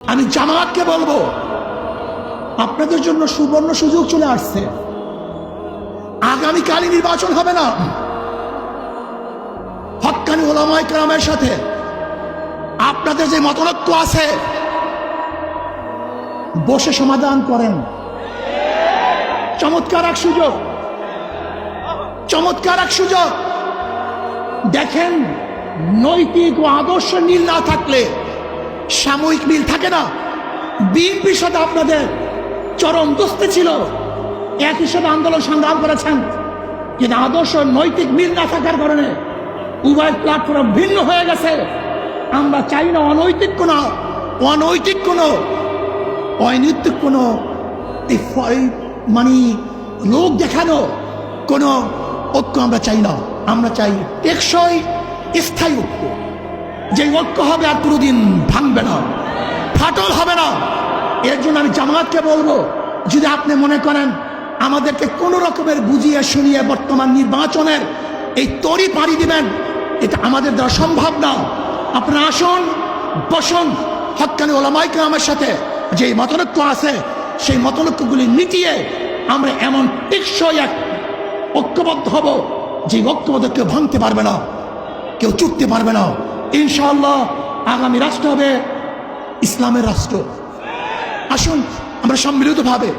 আমি জামাতকে বলব, আপনাদের জন্য সুবর্ণ সুযোগ চলে আসছে। আগামীকালই নির্বাচন হবে না। হক্কানি ওলামাই কেরামের সাথে আপনাদের যে মতনৈক্য আছে, বসে সমাধান করেন। চমৎকার এক সুযোগ। চমৎকার এক সুযোগ। দেখেন নৈতিক ও আদর্শ মিল না থাকলে সাময়িক মিল থাকে না। বিএনপির সাথে আপনাদের চরম দোস্তি ছিল। এক হিসেবে আন্দোলন সংগ্রাম করেছেন। কিন্তু আদর্শ নৈতিক মিল না থাকার কারণে উভয় প্ল্যাটফর্ম ভিন্ন হয়ে গেছে। আমরা চাই না অনৈতিক কোনো অনৈতিক কোনো অনৈতিক কোনো মানে লোক দেখানো কোনো ঐক্য আমরা চাই না। আমরা চাই টেকসই, স্থায়ী ঐক্য। যে ঐক্য হবে আর কোনোদিন ভাঙবে না। ফাটল হবে না। এর জন্য আমি জামাতকে বলব, যদি আপনি মনে করেন আমাদেরকে কোনো রকমের বুঝিয়ে শুনিয়ে বর্তমান নির্বাচনের এই তরি পাড়ি দিবেন, এটা আমাদের দ্বারা সম্ভব না। আপনারা আসুন, বসুন। হকানি ওলামাই আমার সাথে যে মতনৈক্য আছে, সেই মতনৈক্যগুলি মিটিয়ে আমরা এমন টেকসই এক ঐক্যবদ্ধ হব যে ঐক্যবদ্ধ কেউ ভাঙতে পারবে না, কেউ চুটতে পারবে না। ইনশাআল্লাহ আগামী রাষ্ট্র হবে ইসলামের রাষ্ট্র। আসুন আমরা সম্মিলিতভাবে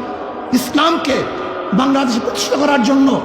ইসলামকে বাংলাদেশে প্রতিষ্ঠা করার জন্য